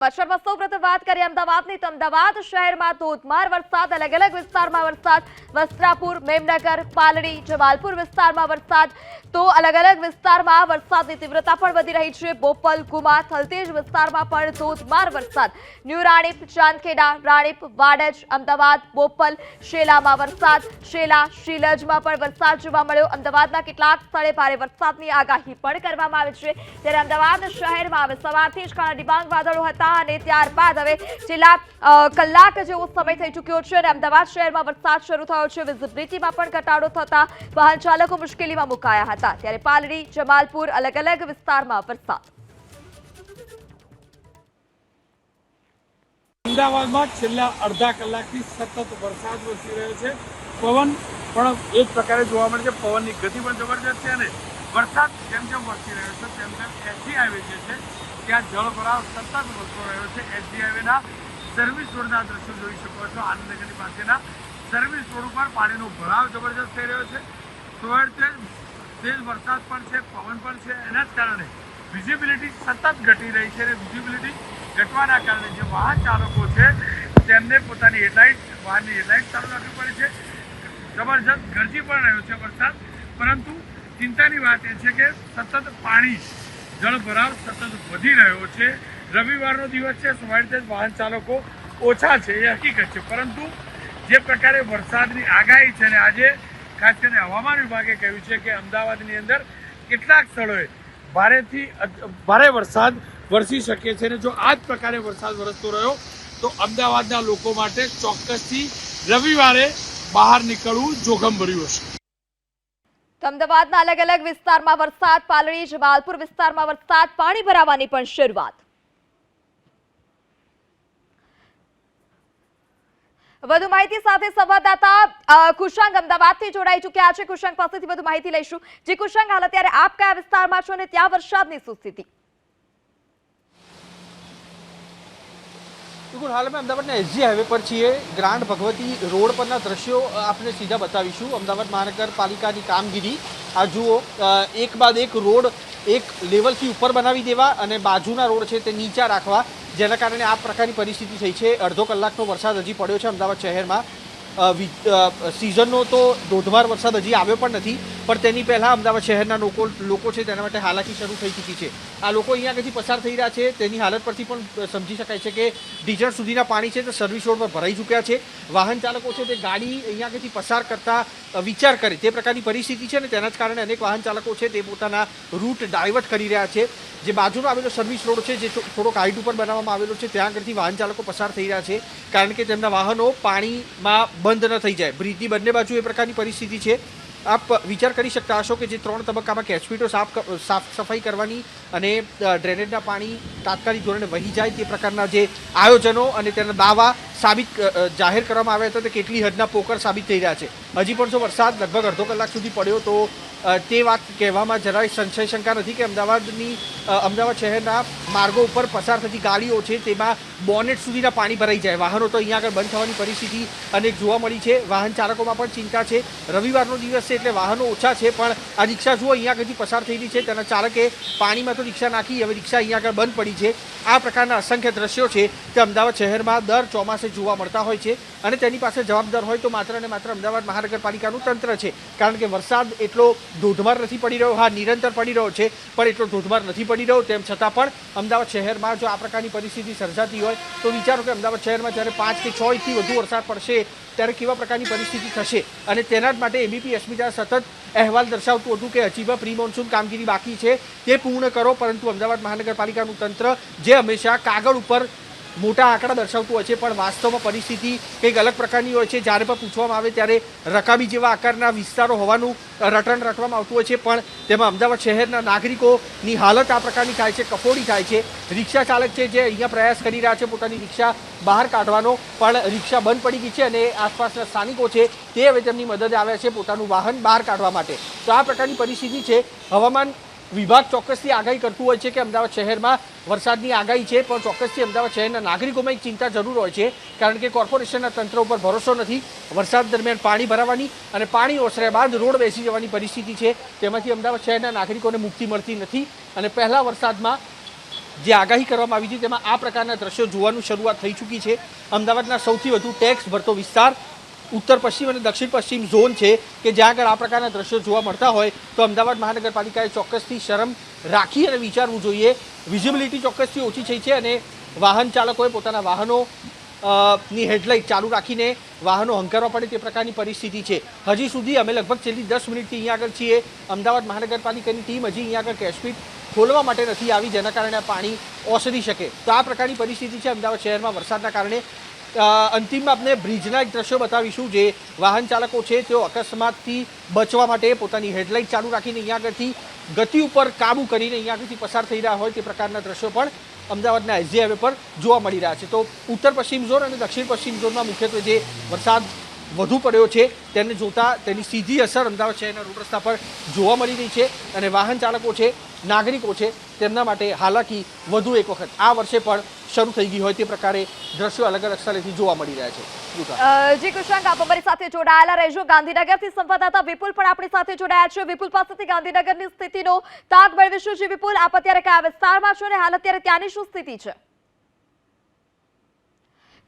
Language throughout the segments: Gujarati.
પશ્ચિમમાં સૌપ્રથમ વાત કરીએ અમદાવાદની, તો અમદાવાદ શહેરમાં ધોધમાર વરસાદ અલગ અલગ વિસ્તારમાં વરસાદ. વસ્ત્રાપુર, મેમનગર, પાલડી, જમાલપુર વિસ્તારમાં વરસાદ. તો અલગ અલગ વિસ્તારમાં વરસાદની તીવ્રતા પણ વધી રહી છે. બોપલ કુમા થલતેજ વિસ્તારમાં પણ ધોધમાર વરસાદ. ન્યૂ રાણીપ, ચાંદખેડા, રાણીપ, વાડજ, અમદાવાદ, બોપલ, શેલામાં વરસાદ. શેલા, શીલજમાં પણ વરસાદ જોવા મળ્યો. અમદાવાદના કેટલાક સ્થળે ભારે વરસાદની આગાહી પણ કરવામાં આવી છે. ત્યારે અમદાવાદ શહેરમાં સવારથી જ કાળા ડિબાંગ વાદળો હતા. અને ત્યારબાદ હવે છેલ્લા કલાક જેવો સમય થઈ ચૂક્યો છે અને અમદાવાદ શહેરમાં વરસાદ શરૂ થયો છે. વિઝિબિલિટીમાં પણ ઘટાડો થતા વાહન ચાલકો મુશ્કેલીમાં મુકાયા હતા. ત્યારે પાલડી, જમાલપુર અલગ અલગ વિસ્તારમાં વરસાદ. અમદાવાદમાં છેલ્લા અડધા કલાકથી સતત વરસાદ વરસી રહ્યો છે. પવન પણ એક પ્રકારે જોવા મળે છે. પવનની ગતિ પણ જબરજસ્ત છે અને વરસાદ જેમ જેમ વરસી રહ્યો છે, તેમ તેમ એસજી હાઈવે જે છે, ત્યાં જળભરાવ સતત વધતો રહ્યો છે. એસજી હાઈવેના સર્વિસ રોડના દ્રશ્યો જોઈ શકો છો. આનંદનગરની પાસેના સર્વિસ રોડ ઉપર પાણીનો ભરાવ જબરજસ્ત થઈ રહ્યો છે. સોળ તેજ વરસાદ પણ છે, પવન પણ છે. એના જ કારણે વિઝિબિલિટી સતત ઘટી રહી છે અને વિઝિબિલિટી ઘટવાના કારણે જે વાહન ચાલકો છે, તેમને પોતાની હેડલાઇટ, વાહનની હેડલાઇટ ચાલુ રાખવી પડે છે. જબરજસ્ત ગરજી પણ રહ્યો છે વરસાદ. પરંતુ ચિંતાની વાત એ છે કે સતત પાણી, જળભરાવ સતત વધી રહ્યો છે. રવિવારનો દિવસ છે સ્વાભાવિક વાહન ચાલકો ઓછા છે, એ હકીકત છે. પરંતુ જે પ્રકારે વરસાદની આગાહી છે અને આજે, ખાસ કરીને હવામાન વિભાગે કહ્યું છે કે અમદાવાદની અંદર કેટલાક સ્થળોએ ભારેથી ભારે વરસાદ વરસી શકે છે અને જો આ જ પ્રકારે વરસાદ વરસતો રહ્યો, તો અમદાવાદના લોકો માટે ચોક્કસથી રવિવારે બહાર નીકળવું જોખમભર્યું હશે. તો અમદાવાદના અલગ અલગ વિસ્તારમાં વરસાદ, પાલડી, જમાલપુર વિસ્તારમાં વરસાદ, પાણી ભરાવાની પણ શરૂઆત. વધુ માહિતી સાથે સંવાદદાતા કુશાંગ અમદાવાદથી જોડાઈ ચૂક્યા છે. કુશાંગ પાસેથી વધુ માહિતી લઈશું. જે કુશાંગ, હાલ અત્યારે આપ કયા વિસ્તારમાં છો અને ત્યાં વરસાદની શું સ્થિતિ? બિલકુલ, હાલ અમે અમદાવાદના એસજી હાઈવે પર છીએ. ગ્રાન્ડ ભગવતી રોડ પરના દ્રશ્યો આપણે સીધા બતાવીશું. અમદાવાદ મહાનગરપાલિકાની કામગીરી. આ જુઓ એક બાદ એક રોડ એક લેવલથી ઉપર બનાવી દેવા અને બાજુના રોડ છે તે નીચા રાખવા. જેના કારણે આ પ્રકારની પરિસ્થિતિ થઈ છે. અડધો કલાકનો વરસાદ હજી પડ્યો છે અમદાવાદ શહેરમાં. સિઝનનો તો ધોધમાર વરસાદ હજી આવ્યો પણ નથી, પણ તેની પહેલાં અમદાવાદ શહેરના લોકો લોકો છે તેના માટે હાલાકી શરૂ થઈ ચૂકી છે. આ લોકો અહીંયા આગળથી પસાર થઈ રહ્યા છે, તેની હાલત પરથી પણ સમજી શકાય છે કે ડીઝલ સુધીના પાણી છે તે સર્વિસ રોડ પર ભરાઈ ચૂક્યા છે. વાહન ચાલકો છે તે ગાડી અહીંયા આગળથી પસાર કરતા વિચાર કરે તે પ્રકારની પરિસ્થિતિ છે ને તેના જ કારણે અનેક વાહન ચાલકો છે તે પોતાના રૂટ ડાયવર્ટ કરી રહ્યા છે. જે બાજુનો આવેલો સર્વિસ રોડ છે જે થોડોક હાઇટ ઉપર બનાવવામાં આવેલો છે, ત્યાં આગળથી વાહન ચાલકો પસાર થઈ રહ્યા છે, કારણ કે તેમના વાહનો પાણીમાં બંધ ન થઈ જાય. બ્રિજની બંને બાજુ એ પ્રકારની પરિસ્થિતિ છે. આપ વિચાર કરી શકતા હશો કે જે ત્રણ તબક્કામાં કેચપીટો સાફ સાફ સફાઈ કરવાની અને ડ્રેનેજના પાણી તાત્કાલિક ધોરણે વહી જાય તે પ્રકારના જે આયોજનો અને તેના દાવા સાબિત જાહેર કરવામાં આવ્યા હતા તે કેટલી હદના પોકર સાબિત થઈ રહ્યા છે. હજી પણ જો વરસાદ લગભગ અડધો કલાક સુધી પડ્યો તો તે વાત કહેવામાં જરાય સંશય શંકા નથી કે અમદાવાદની અમદાવાદ શહેરના માર્ગો ઉપર પસાર થતી ગાડીઓ છે તેમાં બોનેટ સુધીના પાણી ભરાઈ જાય. વાહનો તો અહીંયા આગળ બંધ થવાની પરિસ્થિતિ અનેક જોવા મળી છે. વાહન ચાલકોમાં પણ ચિંતા છે. રવિવારનો દિવસ છે એટલે વાહનો ઓછા છે, પણ આ રિક્ષા જુઓ, અહીંયા આગળથી પસાર થઈ રહી છે. તેના ચાલકે પાણીમાં તો રિક્ષા નાખી, હવે રિક્ષા અહીંયા આગળ બંધ પડી છે. આ પ્રકારના અસંખ્ય દ્રશ્યો છે તે અમદાવાદ શહેરમાં દર ચોમાસે જોવા મળતા હોય છે. અને તેની પાસે જવાબદાર હોય તો માત્ર અને માત્ર અમદાવાદ મહાનગરપાલિકાનું તંત્ર છે. કારણ કે વરસાદ એટલો ધોધમાર નથી પડી રહ્યો. હા, નિરંતર પડી રહ્યો છે, પણ એટલો ધોધમાર નથી પડી રહ્યો. તેમ છતાં પણ અમદાવાદ શહેરમાં જો આ પ્રકારની પરિસ્થિતિ સર્જાતી હોય તો વિચારો કે અમદાવાદ શહેરમાં જ્યારે પાંચ કે છ ઇંચથી વધુ વરસાદ પડશે, ત્યારે કેવા પ્રકારની પરિસ્થિતિ થશે? અને તેના જ માટે એબીપી અસ્મિતા સતત અહેવાલ દર્શાવતું હતું કે હજી પણ પ્રી મોન્સૂન કામગીરી બાકી છે, તે પૂર્ણ કરો, પરંતુ અમદાવાદ મહાનગરપાલિકાનું તંત્ર જે હંમેશા કાગળ ઉપર મોટા આંકડા દર્શાવતું હોય છે, પણ વાસ્તવમાં પરિસ્થિતિ કંઈક અલગ પ્રકારની હોય છે. જ્યારે પણ પૂછવામાં આવે ત્યારે રકાબી જેવા આકારના વિસ્તારો હોવાનું રટણ રટવામાં આવતું હોય છે. પણ તેમાં અમદાવાદ શહેરના નાગરિકોની હાલત આ પ્રકારની થાય છે, કફોડી થાય છે. રિક્ષા ચાલક છે જે અહીંયા પ્રયાસ કરી રહ્યા છે પોતાની રિક્ષા બહાર કાઢવાનો, પણ રિક્ષા બંધ પડી ગઈ છે અને આસપાસના સ્થાનિકો છે તે હવે તેમની મદદે આવ્યા છે પોતાનું વાહન બહાર કાઢવા માટે. તો આ પ્રકારની પરિસ્થિતિ છે. હવામાન વિભાગ ચોક્કસથી આગાહી કરતું હોય છે કે અમદાવાદ શહેરમાં વરસાદની આગાહી છે, પણ ચોક્કસથી અમદાવાદ શહેરના નાગરિકોમાં એક ચિંતા જરૂર હોય છે, કારણ કે કોર્પોરેશનના તંત્ર ઉપર ભરોસો નથી, વરસાદ દરમિયાન પાણી ભરાવાની અને પાણી ઓસર્યા બાદ રોડ બેસી જવાની પરિસ્થિતિ છે, તેમાંથી અમદાવાદ શહેરના નાગરિકોને મુક્તિ મળતી નથી અને પહેલા વરસાદમાં જે આગાહી કરવામાં આવી હતી તેમાં આ પ્રકારના દ્રશ્યો જોવાનું શરૂઆત થઈ ચૂકી છે. અમદાવાદના સૌથી વધુ ટેક્સ ભરતો વિસ્તાર ઉત્તર પશ્ચિમ અને દક્ષિણ પશ્ચિમ ઝોન છે કે જ્યાં આગળ આ પ્રકારના દ્રશ્યો જોવા મળતા હોય, તો અમદાવાદ મહાનગરપાલિકાએ ચોક્કસથી શરમ રાખી અને વિચારવું જોઈએ. વિઝિબિલિટી ચોક્કસથી ઓછી થઈ છે અને વાહન ચાલકોએ પોતાના વાહનો ની હેડલાઇટ ચાલુ રાખીને વાહનો હંકારવા પડે તે પ્રકારની પરિસ્થિતિ છે. હજી સુધી અમે લગભગ છેલ્લી દસ મિનિટથી અહીંયા આગળ છીએ. અમદાવાદ મહાનગરપાલિકાની ટીમ હજી અહીંયા આગળ કેશપીટ ખોલવા માટે નથી આવી, જેના કારણે પાણી ઓસરી શકે. તો આ પ્રકારની પરિસ્થિતિ છે અમદાવાદ શહેરમાં વરસાદના કારણે. અંતિમમાં આપણે બ્રિજના એક દ્રશ્યો બતાવીશું જે વાહન ચાલકો છે તેઓ અકસ્માતથી બચવા માટે પોતાની હેડલાઇટ ચાલુ રાખીને અહીંયા આગળથી ગતિ ઉપર કાબુ કરીને અહીંયા આગળથી પસાર થઈ રહ્યા હોય તે પ્રકારના દ્રશ્યો પણ અમદાવાદના એસજી હાઈવે પર જોવા મળી રહ્યા છે. તો ઉત્તર પશ્ચિમ ઝોન અને દક્ષિણ પશ્ચિમ ઝોનમાં મુખ્યત્વે જે વરસાદ વધુ પડ્યો છે તેને જોતા તેની સીધી અસર અમદાવાદ શહેરના રોડ રસ્તા પર જોવા મળી રહી છે અને વાહન ચાલકો છે નાગરિકો છે, તેમના માટે હાલાકી વધુ એક વખત. આ વર્ષે પણ શરૂ થઈ ગઈ હોય તે પ્રકારે દ્રશ્યો અલગ અલગ સ્થળેથી જોવા મળી રહ્યા છે. જી, કુશાંક, આપ અમારી સાથે જોડાયેલા રહેજો. ગાંધીનગરથી સંવાદદાતા વિપુલ પણ આપણી સાથે જોડાયા છે. વિપુલ પાસેથી ગાંધીનગરની સ્થિતિનો તાગ મેળવીશું જી વિપુલ. આપ અત્યારે કયા વિસ્તારમાં છો અને હાલ અત્યારે ત્યાંની શું સ્થિતિ છે?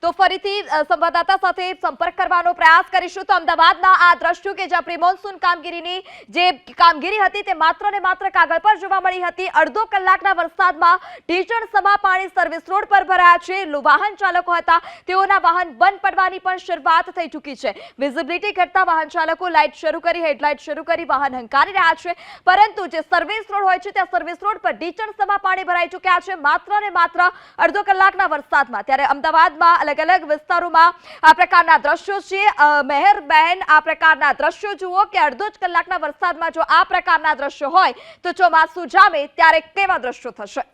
તો ફરીથી સંવાદદાતા સાથે સંપર્ક કરવાનો પ્રયાસ કરીશું. તો અમદાવાદના આ દ્રશ્યો કે જ્યાં પ્રિમોન્સૂન કામગીરીની જે કામગીરી હતી તે માત્ર ને માત્ર કાગળ પર જોવા મળી હતી. અડધો કલાકના વરસાદમાં ઢીચણ સમા પાણી સર્વિસ રોડ પર ભરાયા છે. વાહન ચાલકો હતા. તેઓના વાહન બંધ પડવાની પણ શરૂઆત થઈ ચૂકી છે. વિઝિબિલિટી ઘટતા વાહન ચાલકો લાઇટ શરૂ કરી, હેડલાઇટ શરૂ કરી, વાહન હંકારી રહ્યા છે. પરંતુ જે સર્વિસ રોડ હોય છે, ત્યાં સર્વિસ રોડ પર ઢીચણ સમા પાણી ભરાઈ ચૂક્યા છે. માત્ર ને માત્ર અડધો કલાકના વરસાદમાં. ત્યારે અમદાવાદમાં અલગ અલગ વિસ્તારોમાં આ પ્રકારના દ્રશ્યો છે. મહેરબહેન, આ પ્રકારના દ્રશ્યો જુઓ કે અડધો જ કલાકના વરસાદમાં જો આ પ્રકારના દ્રશ્યો હોય, તો ચોમાસું જામે ત્યારે કેવા દ્રશ્યો થશે?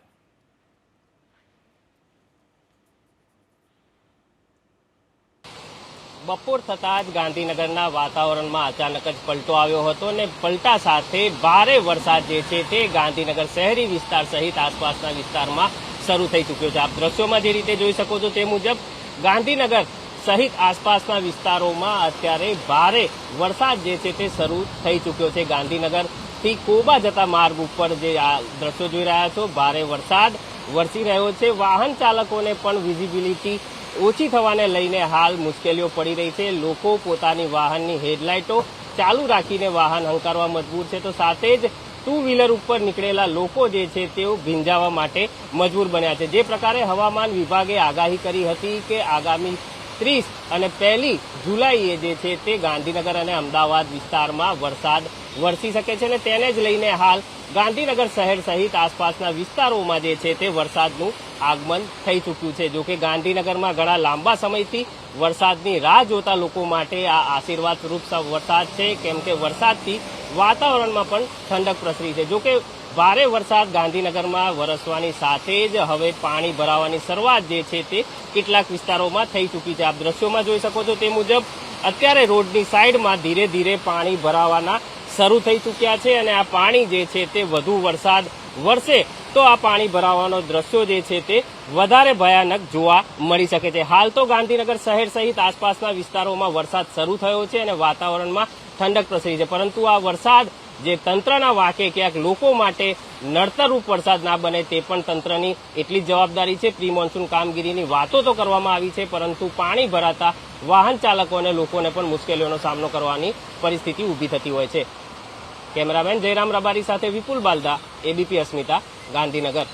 બપોર થતાં જ ગાંધીનગરના વાતાવરણમાં અચાનક જ પલટો આવ્યો હતો અને પલટા સાથે ભારે વરસાદ જે છે તે ગાંધીનગર શહેરી વિસ્તાર સહિત આસપાસના વિસ્તારમાં શરૂ થઈ ચૂક્યો છે. આપ દ્રશ્યોમાં જે રીતે જોઈ શકો છો તે મુજબ ગાંધીનગર સહિત આસપાસના વિસ્તારોમાં અત્યારે ભારે વરસાદ જે છે તે શરૂ થઈ ચૂક્યો છે. ગાંધીનગરથી કોબા જતા માર્ગ ઉપર જે આ દ્રશ્યો જોઈ રહ્યા છો, ભારે વરસાદ વરસી રહ્યો છે. વાહન ચાલકોને પણ વિઝિબિલિટી ઓછી થવાને લઈને હાલ મુશ્કેલીઓ પડી રહી છે. લોકો પોતાની વાહનની હેડલાઇટો ચાલુ રાખીને વાહન હંકારવા મજબૂર છે. તો સાથે જ ટુ વ્હીલર ઉપર નીકળેલા લોકો જે છે તેઓ ભીંજાવા માટે મજબૂર બન્યા છે. જે પ્રકારે હવામાન વિભાગે આગાહી કરી હતી કે આગામી ત્રીસ અને પહેલી જુલાઈએ જે છે તે ગાંધીનગર અને અમદાવાદ વિસ્તારમાં વરસાદ વરસી શકે છે અને તેને જ લઈને હાલ ગાંધીનગર શહેર સહિત આસપાસના વિસ્તારોમાં જે છે તે વરસાદનું આગમન થઈ ચૂક્યું છે. જોકે ગાંધીનગરમાં ઘણા લાંબા સમયથી વરસાદની રાહ જોતા લોકો માટે આ આશીર્વાદ સ્વરૂપ વરસાદ છે. કેમ કે વરસાદથી વાતાવરણમાં પણ ઠંડક પ્રસરી છે. જોકે ભારે વરસાદ ગાંધીનગરમાં વરસવાની સાથે જ હવે પાણી ભરાવાની શરૂઆત જે છે તે કેટલાક વિસ્તારોમાં થઈ ચૂકી છે. આપ દ્રશ્યોમાં જોઈ શકો છો તે મુજબ અત્યારે રોડની સાઈડમાં ધીરે ધીરે પાણી ભરાવાના શરૂ થઈ ચૂક્યા છે અને આ પાણી જે છે તે વધુ વરસાદ વરસે તો આ પાણી ભરાવાનો દ્રશ્યો જે છે તે વધારે ભયાનક જોવા મળી શકે છે. હાલ તો ગાંધીનગર શહેર સહિત આસપાસના વિસ્તારોમાં વરસાદ શરૂ થયો છે અને વાતાવરણમાં ઠંડક પ્રસરી છે. પરંતુ આ વરસાદ જે તંત્રના વાકે ક્યાંક લોકો માટે નડતરરૂપ વરસાદ ના બને તે પણ તંત્રની એટલી જવાબદારી છે. પ્રી મોન્સૂન કામગીરીની વાતો તો કરવામાં આવી છે, પરંતુ પાણી ભરાતા વાહન ચાલકો અને લોકોને પણ મુશ્કેલીઓનો સામનો કરવાની પરિસ્થિતિ ઊભી થતી હોય છે. કેમેરામેન જયરામ રબારી સાથે વિપુલ બાલદા, એબીપી અસ્મિતા, ગાંધીનગર.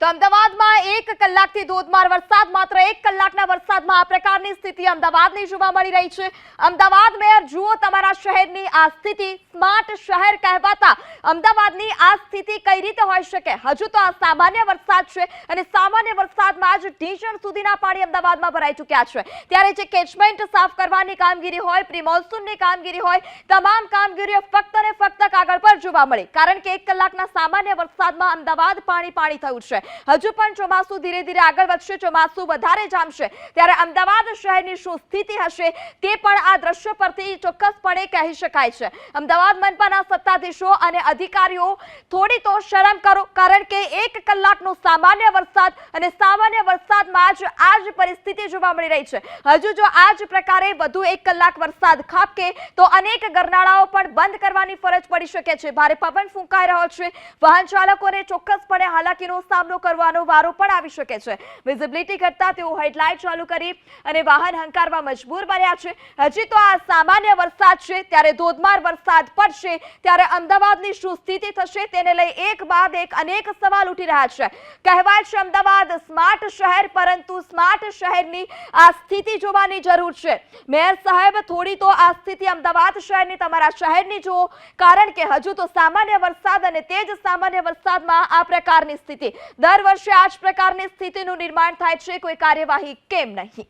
તો અમદાવાદમાં એક કલાકથી ધોધમાર વરસાદ, માત્ર એક કલાકના વરસાદમાં આ પ્રકારની સ્થિતિ અમદાવાદની જોવા મળી રહી છે. અમદાવાદ મેયર, જુઓ તમારા શહેરની આ સ્થિતિ. સ્માર્ટ શહેર કહેવાતા અમદાવાદની આ સ્થિતિ કઈ રીતે હોઈ શકે? હજુ તો આ સામાન્ય વરસાદ છે અને સામાન્ય વરસાદમાં જ ઢીંચણ સુધીના પાણી અમદાવાદમાં ભરાઈ ચૂક્યા છે. ત્યારે જે કેચમેન્ટ સાફ કરવાની કામગીરી હોય પ્રી મોન્સૂનની કામગીરી હોય, તમામ કામગીરીઓ ફક્ત ને ફક્ત કાગળ પર જોવા મળી. કારણ કે એક કલાકના સામાન્ય વરસાદમાં અમદાવાદ પાણી પાણી થયું છે. હજુ પણ ચોમાસું ધીરે ધીરે આગળ વધશે, ચોમાસું વધારે જામશે. ત્યારે અમદાવાદ શહેરની શું સ્થિતિ હશે તે પણ આ દ્રશ્ય પરથી ચોક્કસપણે કહી શકાય છે. અમદાવાદ મનપાના સત્તાધીશો અને અધિકારીઓ થોડી તો શરમ કરો, કારણ કે એક કલાકનો સામાન્ય વરસાદ અને સામાન્ય વરસાદમાં જ આ જ પરિસ્થિતિ જોવા મળી રહી છે. હજુ જો આ જ પ્રકારે વધુ એક કલાક વરસાદ ખાબકે, તો અનેક ગરનાળાઓ પણ બંધ કરવાની ફરજ પડી શકે છે. ભારે પવન ફૂંકાઈ રહ્યો છે. વાહન ચાલકોને ચોક્કસપણે હાલાકીનો સામનો કરવાનો વારો પણ આવી શકે છે. વિઝિબિલિટી ઘટતા તેઓ હેડલાઇટ ચાલુ કરી અને વાહન હંકારવા મજબૂર બન્યા છે. હજી તો આ સામાન્ય વરસાદ છે, ત્યારે ધોધમાર વરસાદ પડશે, ત્યારે અમદાવાદની શું સ્થિતિ થશે તેને લઈ એક બાદ એક અનેક સવાલ ઉઠી રહ્યા છે. કહેવાય છે અમદાવાદ સ્માર્ટ શહેર, પરંતુ સ્માર્ટ શહેરની આ સ્થિતિ જોવાની જરૂર છે. મેયર સાહેબ, થોડી તો આ સ્થિતિ અમદાવાદ શહેરની તમારા શહેરની જુઓ, કારણ કે હજુ તો સામાન્ય વરસાદ અને તે જ સામાન્ય વરસાદમાં આ પ્રકારની સ્થિતિ. દર વર્ષે આ જ પ્રકારની સ્થિતિનું નિર્માણ થાય છે. કોઈ કાર્યવાહી કેમ નહીં?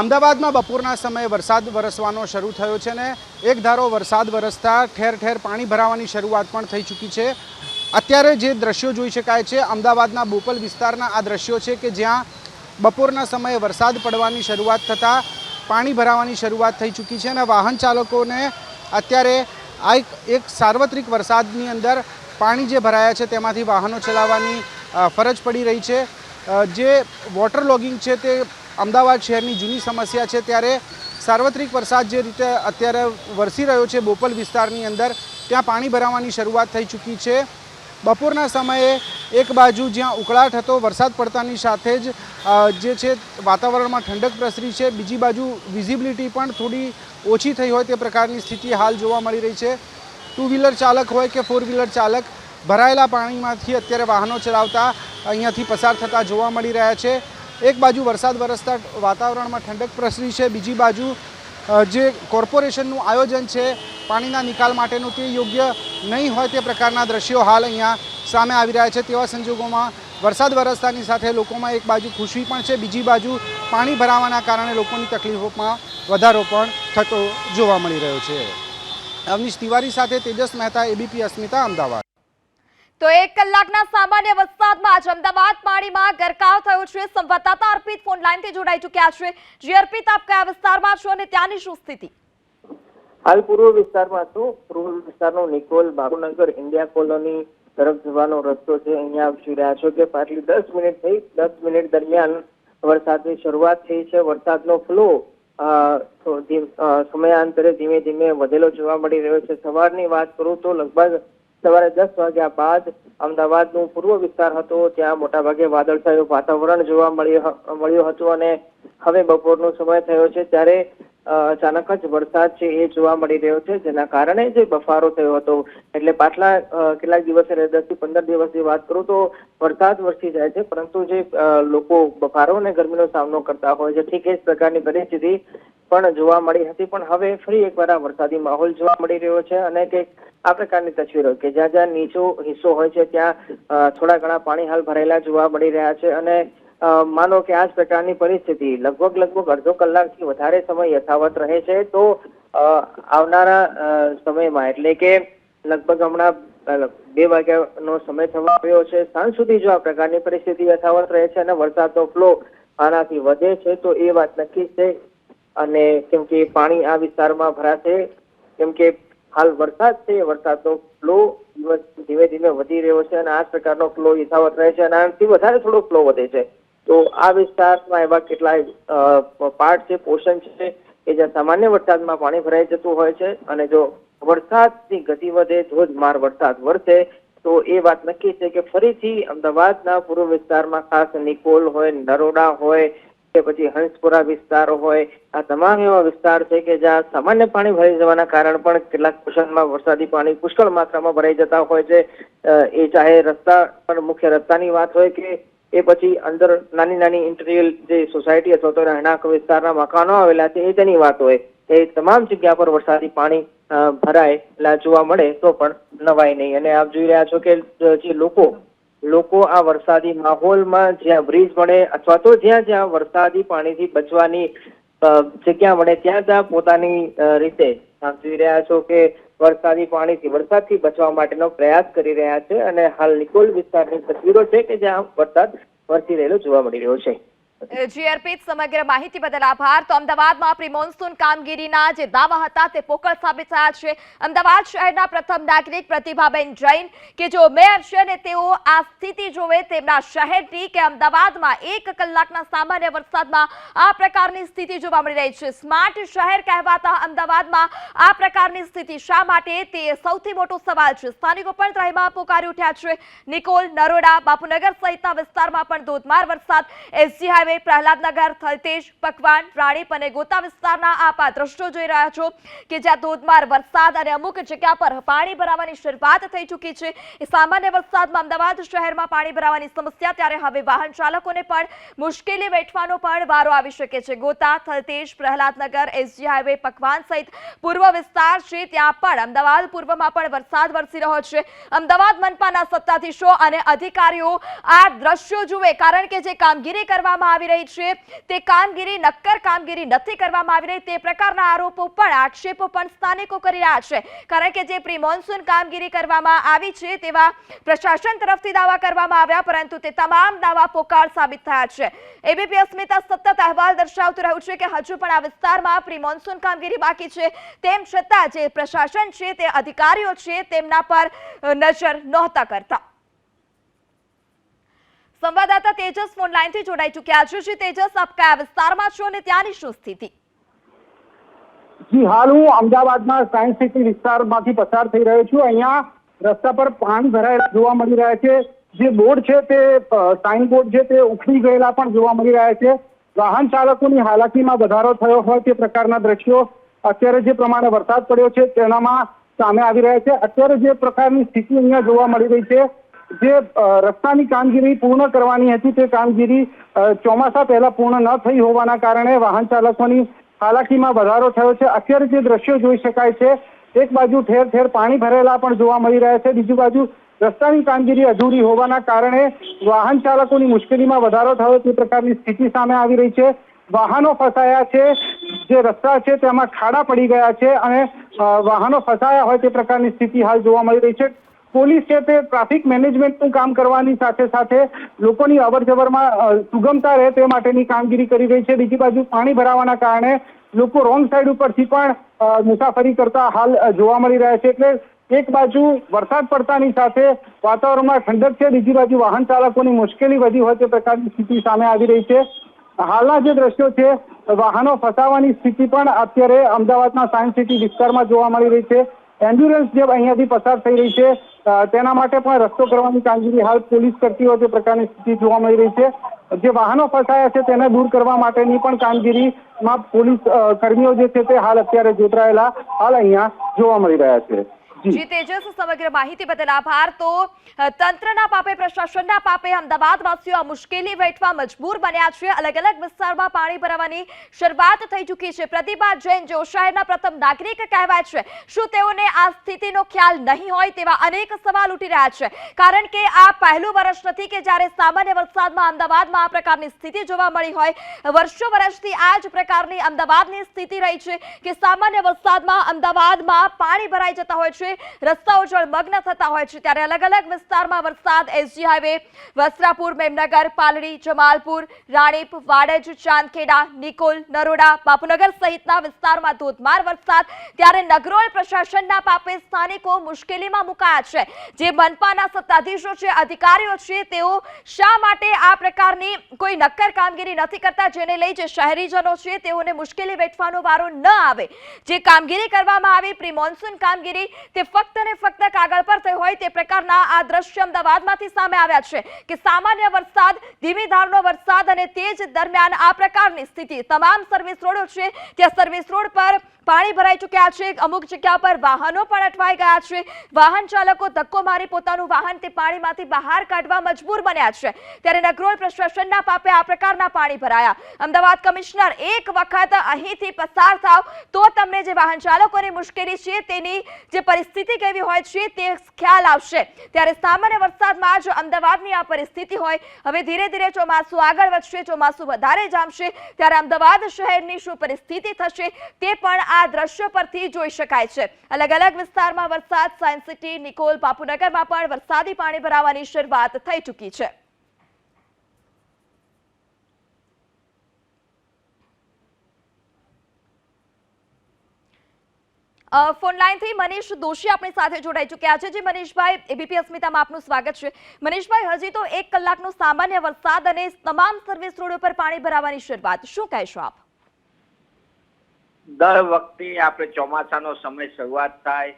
અમદાવાદમાં બપોરના સમયે વરસાદ વરસવાનો શરૂ થયો છે ને એક ધારો વરસાદ વરસતા ઠેર ઠેર પાણી ભરાવાની શરૂઆત પણ થઈ ચૂકી છે. અત્યારે જે દ્રશ્યો જોઈ શકાય છે, અમદાવાદના બોપલ વિસ્તારના આ દ્રશ્યો છે કે જ્યાં બપોરના સમયે વરસાદ પડવાની શરૂઆત થતાં પાણી ભરાવાની શરૂઆત થઈ ચૂકી છે અને વાહન ચાલકોને અત્યારે આ એક સાર્વત્રિક વરસાદની અંદર પાણી જે ભરાયા છે તેમાંથી વાહનો ચલાવવાની ફરજ પડી રહી છે. જે વોટર લોગિંગ છે તે અમદાવાદ શહેરની જૂની સમસ્યા છે. ત્યારે સાર્વત્રિક વરસાદ જે રીતે અત્યારે વરસી રહ્યો છે બોપલ વિસ્તારની અંદર, ત્યાં પાણી ભરાવાની શરૂઆત થઈ ચૂકી છે. બપોરના સમયે એક બાજુ જ્યાં ઉકળાટ હતો, વરસાદ પડતાની સાથે જ જે છે વાતાવરણમાં ઠંડક પ્રસરી છે. બીજી બાજુ વિઝિબિલિટી પણ થોડી ઓછી થઈ હોય તે પ્રકારની સ્થિતિ હાલ જોવા મળી રહી છે. ટુ વ્હીલર ચાલક હોય કે ફોર વ્હીલર ચાલક, ભરાયેલા પાણીમાંથી અત્યારે વાહનો ચલાવતા અહીંયાથી પસાર થતા જોવા મળી રહ્યા છે. એક બાજુ વરસાદ વરસતા વાતાવરણમાં ઠંડક પ્રસરી છે, બીજી બાજુ જે કોર્પોરેશનનું આયોજન છે, પાણીના નિકાલ માટેનું તે યોગ્ય નહીં હોય તે પ્રકારના દ્રશ્યો હાલ અહીંયા સામે આવી રહ્યા છે. તેવા સંજોગોમાં વરસાદ વરસતાની સાથે લોકોમાં એક બાજુ ખુશી પણ છે, બીજી બાજુ પાણી ભરાવાના કારણે લોકોની તકલીફોમાં વધારો પણ થતો જોવા મળી રહ્યો છે. અવનીશ તિવારી સાથે તેજસ મહેતા એબીપી અસ્મિતા અમદાવાદ. તો એક કલાકના સામાન્ય વરસાદમાં જ અમદાવાદ પાણીમાં ગરકાવ થયો છે. સંવાદદાતા અર્પિત ફોન લાઈનથી જોડાઈ ચૂક્યા છે. જી અર્પિત આપ કયા વિસ્તારમાં છો અને ત્યાંની શું સ્થિતિ? હાલ પૂર્વ વિસ્તારમાં છું. પૂર્વ વિસ્તારનો નિકોલ બાબુનગર ઇન્ડિયા કોલોની તરફ જવાનો રસ્તો છે. અહીંયા આવી રહ્યા છો કે પાછલી દસ મિનિટ થઈ દસ મિનિટ દરમિયાન વરસાદની શરૂઆત થઈ છે. વરસાદનો ફ્લો સમયાંતરે ધીમે ધીમે વધેલો જોવા મળી રહ્યો છે. સવારની વાત કરું તો લગભગ સવારે દસ વાગ્યા બાદ અમદાવાદનું પૂર્વ વિસ્તાર હતો. ત્યાં મોટાભાગે વાદળછાયું વાતાવરણ જોવા મળ્યું હતું અને હવે બપોરનો સમય થયો છે ત્યારે અચાનક જ વરસાદ છે એ જોવા મળી રહ્યો છે. જેના કારણે જે બફારો થયો હતો, એટલે પાછલા કેટલાક દિવસ દસથી પંદર દિવસની વાત કરું તો વરસાદ વરસી જાય છે. પરંતુ જે લોકો બફારો અને ગરમીનો સામનો કરતા હોય છે, ઠીક એ જ પ્રકારની પરિસ્થિતિ પણ જોવા મળી હતી. પણ હવે ફરી એકવાર આ વરસાદી માહોલ જોવા મળી રહ્યો છે અને કે આ પ્રકારની તસવીરો કે જ્યાં જ્યાં નીચો હિસ્સો હોય છે, ત્યાં થોડા ઘણા પાણી હાલ ભરેલા જોવા મળી રહ્યા છે અને માનો કે આ જ પ્રકારની પરિસ્થિતિ લગભગ લગભગ અડધો કલાકથી વધારે સમય યથાવત રહે છે, તો આવનારા સમયમાં એટલે કે લગભગ હમણાં બે વાગ્યાનો સમય થવા આવ્યો છે, સાંજ સુધી જો આ પ્રકારની પરિસ્થિતિ યથાવત રહે છે અને વરસાદનો ફ્લો આનાથી વધે છે, તો એ વાત નક્કી છે અને કેમ કે પાણી આ વિસ્તારમાં ભરાશે, કેમ કે હાલ વરસાદ છે, વરસાદનો ફ્લો ધીમે ધીમે વધી રહ્યો છે અને આ પ્રકારનો ફ્લો યથાવત રહે છે અને આનાથી વધારે થોડો ફ્લો વધે છે. તો આ વિસ્તારમાં એવા કેટલાય પાર્ટ છે, પોષણ છે કે જ્યાં સામાન્ય વરસાદમાં પાણી ભરાઈ જતું હોય છે અને જો વરસાદની ગતિ વધે ધોધમાર વરસાદ વરસે. તો એ વાત નક્કી છે કે ફરીથી અમદાવાદના પૂર્વ વિસ્તારમાં ખાસ નિકોલ હોય, નરોડા હોય કે પછી હંસપુરા વિસ્તાર હોય, આ તમામ એવા વિસ્તાર છે કે જ્યાં સામાન્ય પાણી ભરાઈ જવાના કારણ પણ કેટલાક પોર્શનમાં વરસાદી પાણી પુષ્કળ માત્રામાં ભરાઈ જતા હોય છે. એ ચાહે રસ્તા પણ મુખ્ય રસ્તાની વાત હોય કે એ પછી અંદર નાની નાની ઇન્ટિરિયલ જે સોસાયટી અથવા તો રહેણાંક વિસ્તારના મકાનો આવેલા છે એ તેની વાત હોય. એ તમામ જગ્યા પર વરસાદી પાણી ભરાયેલા જોવા મળે તો પણ નવાય નહીં. અને આપ જોઈ રહ્યા છો કે જે લોકો લોકો આ વરસાદી માહોલમાં જ્યાં બ્રિજ મળે અથવા તો જ્યાં જ્યાં વરસાદી પાણીથી બચવાની જગ્યા મળે ત્યાં ત્યાં પોતાની રીતે સાંભળી રહ્યા છો કે વરસાદી પાણીથી, વરસાદથી બચવા માટેનો પ્રયાસ કરી રહ્યા છે અને હાલ નિકોલ વિસ્તારની તસવીરો છે કે જ્યાં વરસાદ વરસી રહેલો જોવા મળી રહ્યો છે. હતી સમગ્ર માહિતી બદલ આભાર. તો અમદાવાદમાં પ્રી મોન્સૂન કામગીરીના જે દાવા હતા તે પોકળ સાબિત થયા છે. અમદાવાદ શહેરના પ્રથમ નાગરિક પ્રતિભાબેન જૈન કે જો મેયર છે ને તેઓ આ સ્થિતિ જોવે તેમના શહેરની કે અમદાવાદમાં એક કલાકના સામાન્ય વરસાદમાં આ પ્રકારની સ્થિતિ જોવા મળી રહી છે. સ્માર્ટ શહેર કહેવાતા અમદાવાદમાં આ પ્રકારની સ્થિતિ શા માટે તે સૌથી મોટો સવાલ છે. સ્થાનિકો પણ ત્રાહિમામ પોકારી ઉઠ્યા છે. નિકોલ નરોડા બાપુનગર સહિતના વિસ્તારમાં પણ ધોધમાર વરસાદ. એસજી હાઈવે પ્રહલાદનગર થલતેજ, પકવાન રાણીપ અને ગોતા વિસ્તારના આપ આ દ્રશ્યો જોઈ રહ્યા છો કે જ્યાં ધોધમાર વરસાદ અને અમુક જગ્યા પર પાણી ભરાવાની શરૂઆત થઈ ચૂકી છે. સામાન્ય વરસાદમાં અમદાવાદ શહેરમાં પાણી ભરાવાની સમસ્યા, ત્યારે હવે વાહન ચાલકોને પણ મુશ્કેલી વેઠવાનો પણ વારો આવી શકે છે. ગોતા, થલતેજ, પ્રહલાદનગર, એસજી હાઈવે, પકવાન સહિત પૂર્વ વિસ્તાર છે, ત્યાં પણ અમદાવાદ પૂર્વમાં પણ વરસાદ વરસી રહ્યો છે. અમદાવાદ મનપાના સત્તાધીશો અને અધિકારીઓ આ દ્રશ્યો જુએ, કારણ કે જે કામગીરી કરવામાં આવી રહી છે. તે કામગીરી, નક્કર કામગીરી નથી કરવામાં આવી રહી. તે પ્રકારના આરોપો પણ, આક્ષેપો પણ સ્થાનિકો કરી રહ્યા છે. કારણ કે જે પ્રી મોન્સૂન કામગીરી કરવામાં આવી છે, તેવા પ્રશાસન તરફથી દાવા કરવામાં આવ્યા, પરંતુ તે તમામ દાવા પોકાર સાબિત થયા છે. એબીપી અસ્મિતા સતત અહેવાલ દર્શાવતું રહ્યું છે કે હજુ પણ આ વિસ્તારમાં પ્રી મોન્સૂન કામગીરી બાકી છે. તેમ છતાં જે પ્રશાસન છે, તે અધિકારીઓ છે, તેમના પર નજર નહોતા કરતા. સંવાદદાતા તેજસ ફોન લાઈનથી જોડાઈ ચૂક્યા છે. શ્રી તેજસ, આપ કયા વિસ્તારમાં છો અને ત્યાંની શું સ્થિતિ? જી, હાલ હું અમદાવાદમાં સાયન્સ સિટી વિસ્તારમાંથી પસાર થઈ રહ્યો છું. અહીંયા રસ્તા પર પાણી ભરાયેલા જોવા મળી રહ્યા છે. જે બોર્ડ છે તે સાઇન બોર્ડ છે તે ઉખડી ગયેલા પણ જોવા મળી રહ્યા છે. વાહન ચાલકોની હાલાકીમાં વધારો થયો હોય તે પ્રકારના દ્રશ્યો અત્યારે જે પ્રમાણે વરસાદ પડ્યો છે તેનામાં સામે આવી રહ્યા છે. અત્યારે જે પ્રકારની સ્થિતિ અહીંયા જોવા મળી રહી છે જે રસ્તાની કામગીરી પૂર્ણ કરવાની હતી તે કામગીરી ચોમાસા પહેલા પૂર્ણ ન થઈ હોવાના કારણે વાહન ચાલકોની હાલાકીમાં વધારો થયો છે. અત્યારે જે દ્રશ્યો જોઈ શકાય છે, એક બાજુ ઠેર ઠેર પાણી ભરેલા પણ જોવા મળી રહ્યા છે, બીજી બાજુ રસ્તાની કામગીરી અધૂરી હોવાના કારણે વાહન ચાલકોની મુશ્કેલીમાં વધારો થયો તે પ્રકારની સ્થિતિ સામે આવી રહી છે. વાહનો ફસાયા છે, જે રસ્તા છે તેમાં ખાડા પડી ગયા છે અને વાહનો ફસાયા હોય તે પ્રકારની સ્થિતિ હાલ જોવા મળી રહી છે. પોલીસ છે તે ટ્રાફિક મેનેજમેન્ટનું કામ કરવાની સાથે સાથે લોકોની અવર જવરમાં સુગમતા રહે તે માટેની કામગીરી કરી રહી છે. બીજી બાજુ પાણી ભરાવાના કારણે લોકો રોંગ સાઈડ ઉપરથી પણ મુસાફરી કરતા હાલ જોવા મળી રહ્યા છે. એટલે એક બાજુ વરસાદ પડતાની સાથે વાતાવરણમાં ઠંડક છે. બીજી બાજુ વાહન ચાલકોની મુશ્કેલી વધી હોય તે પ્રકારની સ્થિતિ સામે આવી રહી છે. હાલના જે દ્રશ્યો છે, વાહનો ફસાવાની સ્થિતિ પણ અત્યારે અમદાવાદના સાયન્સ સિટી વિસ્તારમાં જોવા મળી રહી છે. એમ્બ્યુલન્સ જે અહીંયાથી પસાર થઈ રહી છે તેના માટે પણ રસ્તો કરવાની કામગીરી હાલ પોલીસ કરતી હોય તે પ્રકારની સ્થિતિ જોવા મળી રહી છે. જે વાહનો ફસાયા છે તેને દૂર કરવા માટેની પણ કામગીરીમાં પોલીસ કર્મીઓ જે છે તે હાલ અત્યારે જોતરાયેલા હાલ અહીંયા જોવા મળી રહ્યા છે. જી. તેજસ, સમગ્ર માહિતી બદલ આભાર. તો તંત્રના પાપે, પ્રશાસનના પાપે અમદાવાદ વાસીઓ આ મુશ્કેલી વેઠવા મજબૂર બન્યા છે. અલગ અલગ વિસ્તારમાં પાણી ભરાવાની શરૂઆત થઈ ચૂકી છે. પ્રતિભા જૈન જેઓ શહેરના પ્રથમ નાગરિક કહેવાય છે. શું તેઓને આ સ્થિતિનો ખ્યાલ નહીં હોય તેવા અનેક સવાલ ઉઠી રહ્યા છે. કારણ કે આ પહેલું વર્ષ નથી કે જ્યારે સામાન્ય વરસાદમાં અમદાવાદમાં આ પ્રકારની સ્થિતિ જોવા મળી હોય. વર્ષો વર્ષથી આ જ પ્રકારની અમદાવાદની સ્થિતિ રહી છે કે સામાન્ય વરસાદમાં અમદાવાદમાં પાણી ભરાઈ જતા હોય છે. રસ્તાઓ જળમગ્ન થતા હોય છે. ત્યારે અલગ અલગ વિસ્તારમાં વરસાદ, એસજી હાઈવે, વસ્ત્રાપુર, મેમનગર, પાલડી, જમાલપુર, રાણીપ, વાડજ, ચાંદખેડા, નિકોલ, નરોડા, બાપુનગર સહિતના વિસ્તારમાં ધોધમાર વરસાદ. ત્યારે નગરોળ પ્રશાસનના પાપે સ્થાનિકો મુશ્કેલીમાં મુકાયા છે. જે મનપાના સત્તાધીશો છે, અધિકારીઓ છે, તેઓ શા માટે આ પ્રકારની કોઈ નક્કર કામગીરી નથી કરતા જેને લઈ જે શહેરીજનો છે, તેઓને મુશ્કેલી વેઠવાનો વારો ન આવે. જે કામગીરી કરવામાં આવી પ્રી મોન્સૂન કામગીરી તે ફક્ત ને ફક્ત કાગળ પર થઈ હોય તે પ્રકારના આ દ્રશ્ય અમદાવાદમાંથી સામે આવ્યા છે કે સામાન્ય વરસાદ, ધીમી ધારનો વરસાદ અને તેજ દરમિયાન આ પ્રકારની સ્થિતિ. તમામ સર્વિસ રોડો છે, ત્યાં સર્વિસ રોડ પર પાણી ભરાઈ ચૂક્યા છે. અમુક જગ્યા પર વાહનો પણ અટવાઈ ગયા છે. વાહન ચાલકો ધક્કો મારી પોતાનું વાહન તે પાણીમાંથી બહાર કાઢવા મજબૂર બન્યા છે. ત્યારે નગરોળ પ્રશાસનના પાપે આ પ્રકારના પાણી ભરાયા. અમદાવાદ કમિશનર એક વખત અહીંથી પસાર થાવ તો તમને જે વાહન ચાલકોની મુશ્કેલી છે તેની જે પરિસ્થિતિ કેવી હોય છે તે ખ્યાલ આવશે. ત્યારે સામાન્ય વરસાદમાં જ અમદાવાદની આ પરિસ્થિતિ હોય. હવે ધીરે ધીરે ચોમાસું આગળ વધશે ચોમાસું વધારે જામશે, ત્યારે અમદાવાદ શહેરની શું પરિસ્થિતિ થશે તે પણ આ દ્રશ્ય પરથી જોઈ શકાય છે. અલગ અલગ વિસ્તારમાં વરસાદ, સાયન્સ સિટી, નિકોલ, બાપુનગરમાં પણ વરસાદી પાણી ભરાવાની શરૂઆત થઈ ચૂકી છે. ફોન લાઈનથી મનીષ દોશી આપણી સાથે જોડાઈ ચૂક્યા છે. જે મનીષભાઈ એબીપી અસ્મિતામાં આપનું સ્વાગત છે. મનીષભાઈ, હજી તો એક કલાકનો સામાન્ય વરસાદ અને તમામ સર્વિસ રોડ ઉપર પાણી ભરાવાની શરૂઆત. શું કહેશો આપ? દર વખતે આપણે ચોમાસાનો સમય શરૂઆત થાય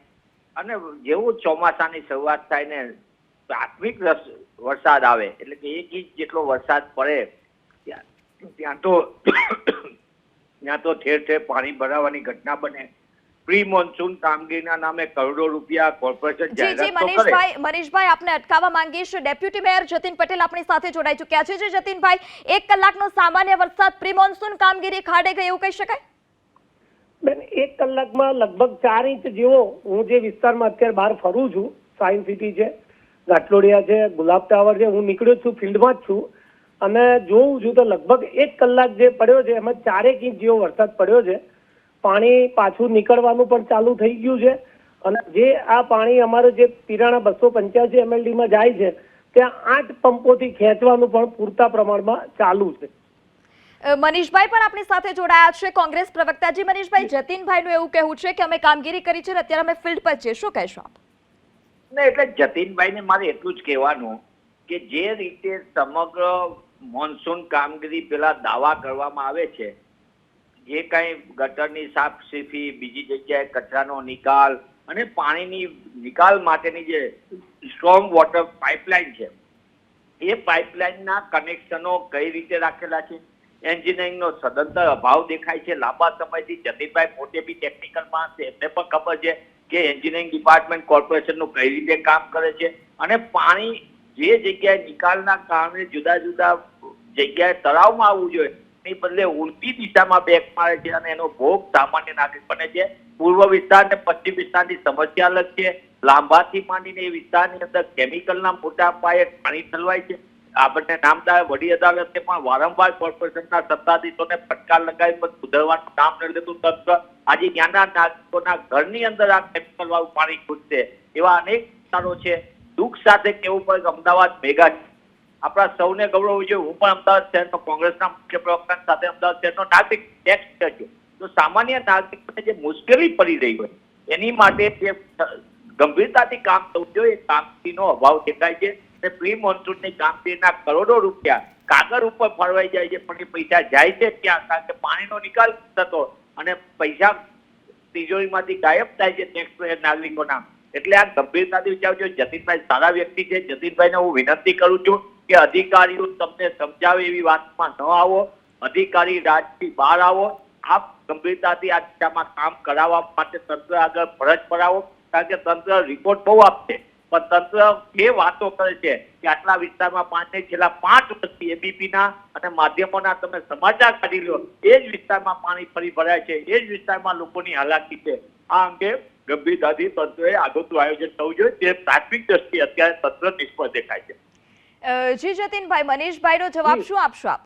અને જેવું ચોમાસાની શરૂઆત થાય ને પ્રાથમિક વરસાદ આવે, એટલે કે એક ઇંચ જેટલો વરસાદ પડે ત્યાં તો ત્યાં તો ઠેર ઠેર પાણી ભરાવાની ઘટના બને. પ્રી મોન્સૂન કામગીરીના નામે કરોડો રૂપિયા કોર્પોરેશન જી મનીષભાઈ મનીષભાઈ આપને અટકાવવા માંગીશ ડેપ્યુટી મેયર જતીન પટેલ આપણી સાથે જોડાઈ ચૂક્યા છે. જે જતીનભાઈ એક કલાકનો સામાન્ય વરસાદ પ્રી મોન્સૂન કામગીરી ખાડે ગઈ એવું કહી શકાય? બેન એક કલાકમાં લગભગ ચાર ઇંચ જેવો હું જે વિસ્તારમાં અત્યારે બહાર ફરું છું સાયન્સ સિટી છે ગાટલોડિયા છે ગુલાબ ટાવર છે હું નીકળ્યો છું ફિલ્ડમાં જ છું. અને જોઉં છું તો લગભગ એક કલાક જે પડ્યો છે એમાં ચારેક ઇંચ જેવો વરસાદ પડ્યો છે. પાણી પાછું નીકળવાનું પણ ચાલુ થઈ ગયું છે. અને જે આ પાણી અમારે જે પિરાણા બસો પંચ્યાસી એમએલડીમાં જાય છે ત્યાં આઠ પંપોથી ખેંચવાનું પણ પૂરતા પ્રમાણમાં ચાલુ છે. મનીષભાઈ પણ આપણી સાથે જોડાયા છે કોંગ્રેસ પ્રવક્તાજી મનીષભાઈ જતીનભાઈનું એવું કહેવું છે કે અમે કામગીરી કરી છે અને અત્યારે અમે ફિલ્ડ પર છીએ. શું કહેશો આપ? ને એટલે જતીનભાઈને મારે એટલું જ કહેવાનું કે જે રીતે સમગ્ર મોન્સૂન કામગીરી પેલા દાવા કરવામાં આવે છે જે કાંઈ ગટરની સાફ સફાઈ બીજી જગ્યાએ કચરાનો નિકાલ અને પાણીની નિકાલ માટેની જે સ્ટ્રોંગ વોટર પાઇપલાઇન છે, એ પાઇપલાઇનના કનેક્શનો કઈ રીતે રાખેલા છે? એન્જિનિયરિંગનો સદંતર અભાવ દેખાય છે. લાંબા સમયથી જતીનભાઈ પોતે બી ટેકનિકલ માણસ એમને પણ ખબર છે કે એન્જિનિયરિંગ ડિપાર્ટમેન્ટ કોર્પોરેશનનું કઈ રીતે કામ કરે છે અને પાણી જે જગ્યાએ નિકાલના કારણે જુદા જુદા જગ્યાએ તળાવમાં આવવું જોઈએ. એની બદલે ઉલટી દિશામાં બેક મારે છે અને એનો ભોગ સામાન્ય નાગરિક બને છે. પૂર્વ વિસ્તાર અને પશ્ચિમ વિસ્તારની સમસ્યા અલગ છે. લાંબાથી માંડીને એ વિસ્તારની અંદર કેમિકલના મોટા પાયે પાણી ઠલવાય છે. આપણને નામદાર વડી અદાલતે પણ વારંવાર કોર્પોરેશનના સત્તાધીશોને ફટકાર લગાવી પણ સુધરવાનું નામ ન લેતું તંત્ર આજે ત્યાંના નાગરિકોના ઘરની અંદર આ કેમિકલ વાળું પાણી ખૂટશે એવા અનેક વિસ્તારો છે. દુઃખ સાથે કેવું પડે અમદાવાદ મેગા. આપણા સૌને ગૌરવ જોઈએ હું પણ અમદાવાદ શહેરનો કોંગ્રેસના મુખ્ય પ્રવક્તા સાથે અમદાવાદ શહેરનો નાગરિક, ટેક્સ થયો તો સામાન્ય નાગરિકને જે મુશ્કેલી પડી રહી હોય, એની માટે જે ગંભીરતાથી કામ થવું જોઈએ. એ કામગીરીનો અભાવ દેખાય છે. અને પ્રી મોન્સૂનની કામગીરીના કરોડો રૂપિયા કાગળ ઉપર ફાળવાઈ જાય છે. પણ એ પૈસા જાય છે ક્યાં? કારણ કે પાણીનો નિકાલ થતો અને પૈસા તિજોરીમાંથી ગાયબ થાય છે ટેક્સ નાગરિકોના. એટલે આ ગંભીરતાથી વિચારજો. જતીનભાઈ સારા વ્યક્તિ છે. જતીનભાઈને હું વિનંતી કરું છું કે અધિકારીઓ તમને સમજાવે એવી વાતમાં ન આવો, અધિકારી રાજથી બહાર આવો, આપ ગંભીરતાથી આ દિશામાં કામ કરાવવા માટે તંત્ર આગળ ફરજ પડાવો, કારણ કે તંત્ર રિપોર્ટ બહુ આપશે. પણ તંત્ર એ વાતો કરે છે કે આટલા વિસ્તારમાં પાંચે છેલ્લા પાંચ વર્ષથી એબીપી ના અને માધ્યમોના તમે સમાચાર કાઢી લો, એ જ વિસ્તારમાં પાણી ફરી ભરાય છે, એ જ વિસ્તારમાં લોકોની હાલાકી છે. આ અંગે ગંભીરતાથી તંત્રએ આગોતરું આયોજન થવું જોઈએ તે પ્રાથમિક દ્રષ્ટિએ અત્યારે તંત્ર નિષ્ફળ દેખાય છે. જી જતીનભાઈ મનીષભાઈનો જવાબ શું આપશો આપ?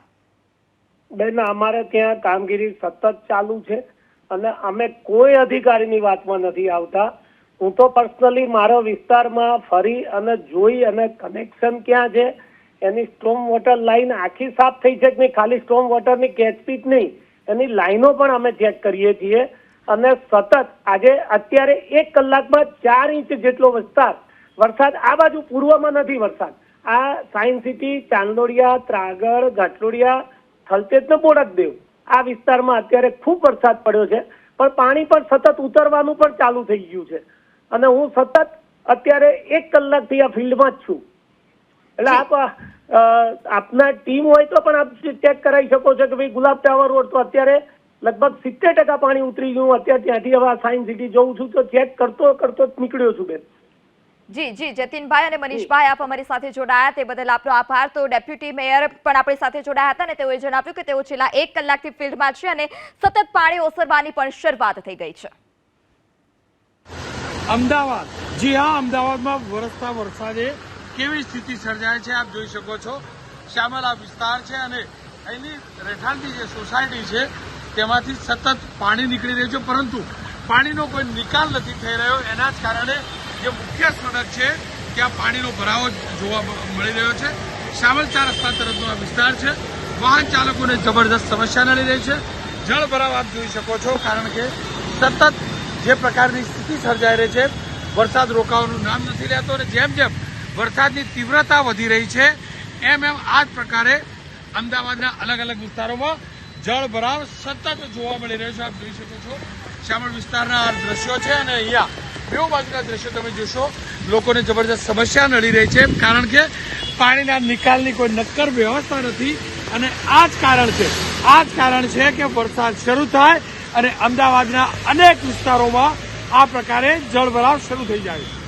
બેન અમારે ત્યાં કામગીરી સતત ચાલુ છે અને અમે કોઈ અધિકારીની વાતમાં નથી આવતા. હું તો પર્સનલી મારો વિસ્તારમાં ફરી અને જોઈ અને કનેક્શન ક્યાં છે એની સ્ટ્રોમ વોટર લાઈન આખી સાફ થઈ છે કે નહીં? ખાલી સ્ટ્રોમ વોટરની કેચપી જ નહીં એની લાઈનો પણ અમે ચેક કરીએ છીએ. અને સતત આજે અત્યારે એક કલાકમાં ચાર ઇંચ જેટલો વિસ્તાર વરસાદ આ બાજુ પૂર્વમાં નથી વરસાદ. આ સાયન્સ સિટી ચાંદોડિયા ત્રાગડ ઘાટલોડિયા થલતેજ ને બોડકદેવ આ વિસ્તારમાં અત્યારે ખૂબ વરસાદ પડ્યો છે. પણ પાણી પણ સતત ઉતરવાનું પણ ચાલુ થઈ ગયું છે. અને હું સતત અત્યારે એક કલાકથી આ ફિલ્ડમાં જ છું. એટલે આપ આપના ટીમ હોય તો પણ આપ ચેક કરાવી શકો છો કે ભાઈ ગુલાબ ટાવર રોડ તો અત્યારે લગભગ સિત્તેર ટકા પાણી ઉતરી ગયું. અત્યારે ત્યાંથી હવે સાયન્સ સિટી જોઉં છું તો ચેક કરતો કરતો જ નીકળ્યો છું બેન. જી જી, જતીનભાઈ અને મનીષભાઈ, આપ અમારી સાથે જોડાયા, તે બદલ આપનો આભાર. તો ડેપ્યુટી મેયર પણ આપણી સાથે જોડાયા હતા અને તેઓએ જણાવ્યું કે તેઓ છેલ્લા એક કલાકથી ફિલ્ડમાં છે અને સતત પાણી ઓસરવાની પણ શરૂઆત થઈ ગઈ છે. અમદાવાદ. જી હા, અમદાવાદમાં વરસતા વરસાદે કેવી સ્થિતિ સર્જાય છે આપ જોઈ શકો છો. શ્યામલ વિસ્તાર છે અને અહીંની રહેઠાણની જે સોસાયટી છે, તેમાંથી સતત પાણી નીકળી રહ્યું છે. પરંતુ પાણીનો કોઈ નિકાલ નથી થઈ રહ્યો. એના જ કારણે જે મુખ્ય સડક છે, ત્યાં પાણીનો ભરાવો જોવા મળી રહ્યો છે. શ્યામલ ચાર રસ્તા તરફનો આ વિસ્તાર છે. વાહન ચાલકોને જબરદસ્ત સમસ્યા નડી રહી છે. જળ ભરાવ આપ જોઈ શકો છો, કારણ કે સતત જે પ્રકારની સ્થિતિ સર્જાઈ રહી છે, વરસાદ રોકાવાનું નામ નથી લેતો અને જેમ જેમ વરસાદની તીવ્રતા વધી રહી છે, એમ એમ આ જ પ્રકારે અમદાવાદના અલગ અલગ વિસ્તારોમાં જળ ભરાવ સતત જોવા મળી રહ્યો છે. આપ જોઈ શકો છો. શામળ વિસ્તારના દ્રશ્યો છે અને અહીંયા બેઉ બાજુના દ્રશ્યો તમે જોશો. લોકોને જબરજસ્ત સમસ્યા નડી રહી છે, કારણ કે પાણીના નિકાલની કોઈ નક્કર વ્યવસ્થા નથી. અને આ જ કારણ છે, આ જ કારણ છે કે વરસાદ શરૂ થાય અને અમદાવાદના અનેક વિસ્તારોમાં આ પ્રકારે જળભરાવ શરૂ થઈ જાય છે.